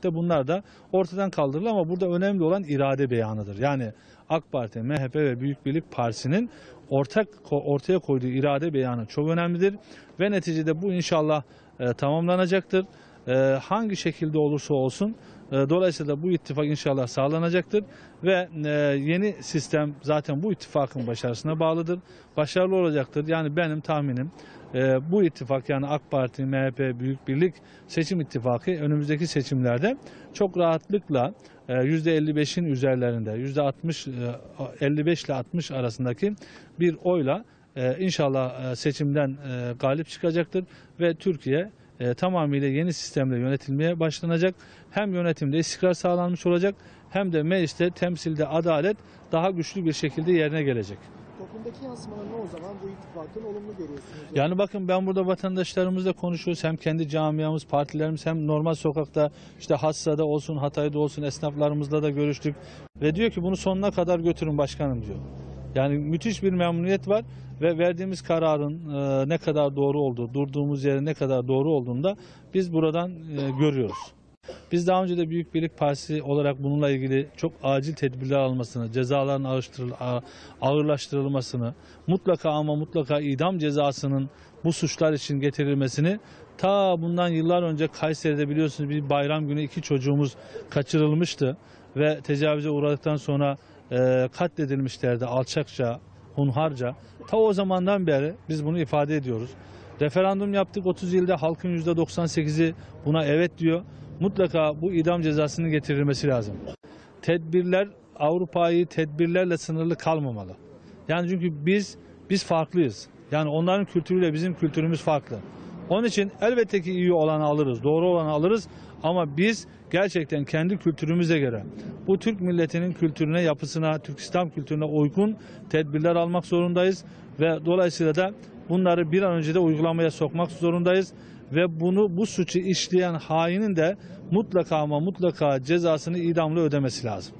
birlikte bunlar da ortadan kaldırılır ama burada önemli olan irade beyanıdır. Yani AK Parti, MHP ve Büyük Birlik Partisi'nin ortak ortaya koyduğu irade beyanı çok önemlidir ve neticede bu inşallah e, tamamlanacaktır. E, hangi şekilde olursa olsun dolayısıyla bu ittifak inşallah sağlanacaktır ve e, yeni sistem zaten bu ittifakın başarısına bağlıdır. Başarılı olacaktır. Yani benim tahminim e, bu ittifak yani AK Parti, MHP, Büyük Birlik seçim ittifakı önümüzdeki seçimlerde çok rahatlıkla e, %55'in üzerlerinde %60 e, 55 ile 60 arasındaki bir oyla e, inşallah e, seçimden e, galip çıkacaktır ve Türkiye e, tamamıyla yeni sistemle yönetilmeye başlanacak. Hem yönetimde istikrar sağlanmış olacak hem de mecliste temsilde adalet daha güçlü bir şekilde yerine gelecek. Toplumdaki yansımalarını o zaman bu ittifakın olumlu görüyorsunuz. Yani bakın ben burada vatandaşlarımızla konuşuyoruz. Hem kendi camiamız, partilerimiz hem normal sokakta işte Hassa'da olsun, Hatay'da olsun esnaflarımızla da görüştük. Ve diyor ki bunu sonuna kadar götürün başkanım diyor. Yani müthiş bir memnuniyet var ve verdiğimiz kararın e, ne kadar doğru olduğu, durduğumuz yerin ne kadar doğru olduğunu da biz buradan e, görüyoruz. Biz daha önce de Büyük Birlik Partisi olarak bununla ilgili çok acil tedbirler almasını, cezaların ağırlaştırılmasını, mutlaka ama mutlaka idam cezasının bu suçlar için getirilmesini ta bundan yıllar önce Kayseri'de biliyorsunuz bir bayram günü iki çocuğumuz kaçırılmıştı ve tecavüze uğradıktan sonra e, katledilmişlerdi alçakça, hunharca. Ta o zamandan beri biz bunu ifade ediyoruz. Referandum yaptık 30 yılda halkın %98'i buna evet diyor. Mutlaka bu idam cezasının getirilmesi lazım. Tedbirler Avrupa'yı tedbirlerle sınırlı kalmamalı. Yani çünkü biz biz farklıyız. Yani onların kültürüyle bizim kültürümüz farklı. Onun için elbette ki iyi olanı alırız, doğru olanı alırız. Ama biz gerçekten kendi kültürümüze göre bu Türk milletinin kültürüne, yapısına, Türk İslam kültürüne uygun tedbirler almak zorundayız. Ve dolayısıyla da bunları bir an önce de uygulamaya sokmak zorundayız. Ve bunu bu suçu işleyen hainin de mutlaka ama mutlaka cezasını idamla ödemesi lazım.